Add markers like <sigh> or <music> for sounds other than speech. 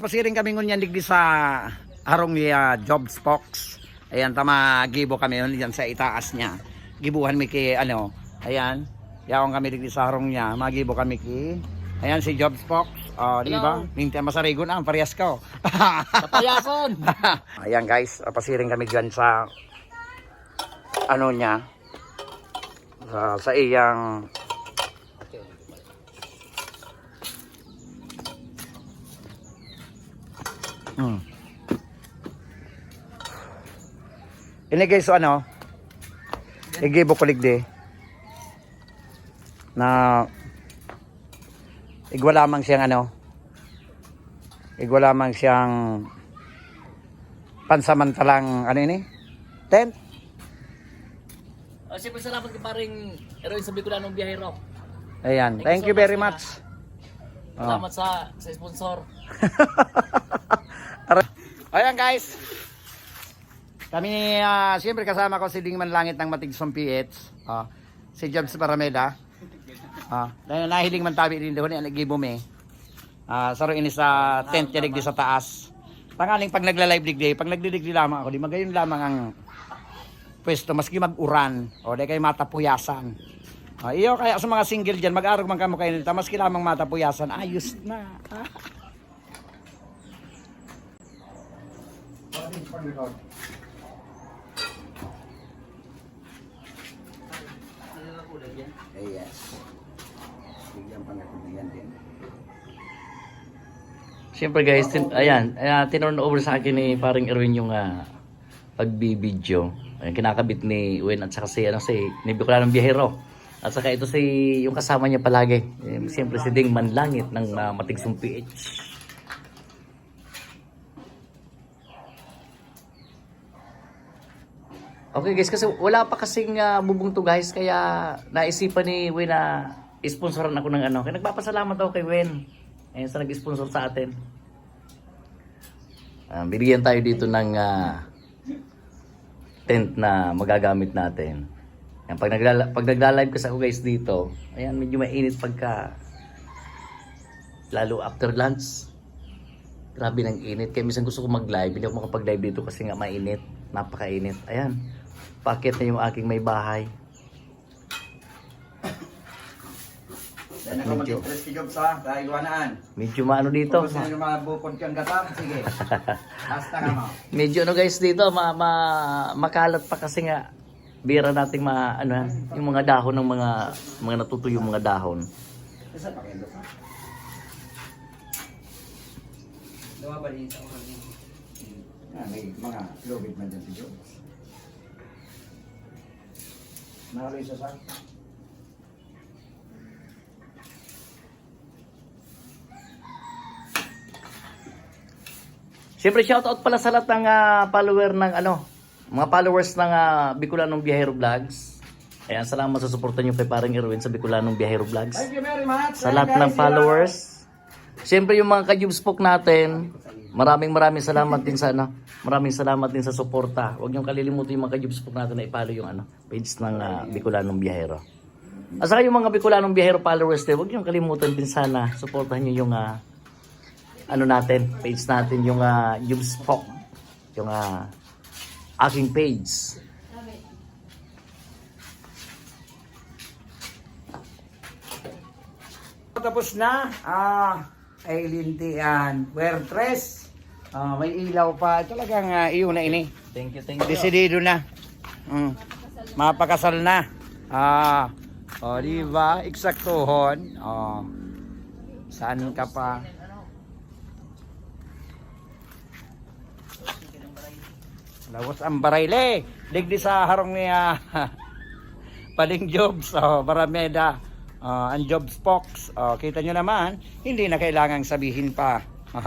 Pasiring kami ngunyan digdi sa harong niya Jobs Fox. Ayan, tama gibo kami dyan sa itaas niya. Gibuhan mi ki, ano, ayan. Yaong kami digdi sa harong niya. Magibo kami ki. Ayan si Jobs Fox. Oh, di ba? Minti masarigo na, ang parehas ko. <laughs> Papayason! <laughs> ayan guys, pasiring kami dyan sa ano niya. Sa, sa iyang Hmm. Ini guys, so ano? Igibo kulig di. Na igwa lamang siyang ano? Igwa lamang siyang pansamantalang ano ini? Tent? Oh, siyempre salamat kay paring Eroin sa Bicolanong Biyahero. Ayan. Thank Thank you you so very much, much. Oh. Salamat sa sa sponsor. <laughs> Guys. Kami ah, siyempre kasama ko si Dingman Langit ng Matigsong PH. Ah, si Jobs Parameda. Ah, dahil nahiling man tabi din doon ang nagibo me. Ah, saro ini sa tent niya digdi sa taas. Tangaling pag nagla-live digdi, pag nagdidigdi lamang ako, di magayon lamang ang pwesto maski mag-uran o di kayo matapuyasan. Ah, iyo kaya sa mga single diyan, mag-arog man kamo kayo nito, maski lamang matapuyasan, ayos na. <laughs> Eh, yes. Bigyan pa na kuliyan din. Siyempre guys, tin ayan, uh, tinurn over sa akin ni paring Erwin yung uh, pagbibideo. Ayan, kinakabit ni Win at saka si, ano, si ni Bicolanong Biyahero. At saka ito si yung kasama niya palagi. Eh, Siyempre si Ding Manlangit ng uh, Matigsong PH. Okay guys, kasi wala pa kasing uh, bubong to guys, kaya naisipan ni Win na sponsoran ako ng ano. Kaya nagpapasalamat ako kay Win. Ayun sa nag-sponsor sa atin. Ah, bigyan tayo dito ng ah, tent na magagamit natin. Yan, pag, nagla pag nagla-live kasi ako guys dito, ayan, medyo mainit pagka lalo after lunch. Grabe ng init. Kaya minsan gusto ko mag-live. Hindi ako makapag-live dito kasi nga mainit. Napakainit. Ayan. Pakit na yung aking may bahay. Dahil ako Medyo. mag-interest si Jobs ha, dahil wanaan. Medyo maano dito. Kung gusto nyo mabukod kang gatam, sige. <laughs> Basta nga mo. Medyo ano guys dito, ma, ma, makalat pa kasi nga bira nating ma, ano yan, yung mga dahon ng mga mga natutuyong mga dahon. Saan pa kayo ka? Din sa ulan Ah, may mga lobit man dyan si Jobs. Nakaloy sa sa? Siyempre shoutout pala sa lahat ng ah, follower ng ano, mga followers ng uh, Bicolanong Biyahero Vlogs. Ayan, salamat sa suporta niyo kay Parang Erwin sa Bicolanong Biyahero Vlogs. Thank you very much. Sa lahat ng followers. Siyempre yung mga ka-Jubspok natin, maraming maraming salamat din sa ano, maraming salamat din sa suporta. Huwag niyong kalilimutan yung mga ka-Jubspok natin na i-follow yung ano, page ng ah, Bicolanong Biyahero. At saka yung mga Bicolanong Biyahero followers din, huwag niyong kalimutan din sana, suportahan niyo yung ah, ano natin, page natin, yung uh, Jubspok, yung ah, aking page. Tapos na. Ah, ay lintian. Where dress. Ah, may ilaw pa. Talagang uh, iyo na ini. Thank you, thank you. Desidido na. Mm. Mapakasal na. Ah, oh, di ba? Eksaktuhon. Oh. Saan ka pa? Lawas ang barayle. Digdi sa harong niya. <laughs> Paling jobs. Oh, Barameda. Oh, ang jobs box. Oh, kita nyo naman, hindi na kailangang sabihin pa. <laughs>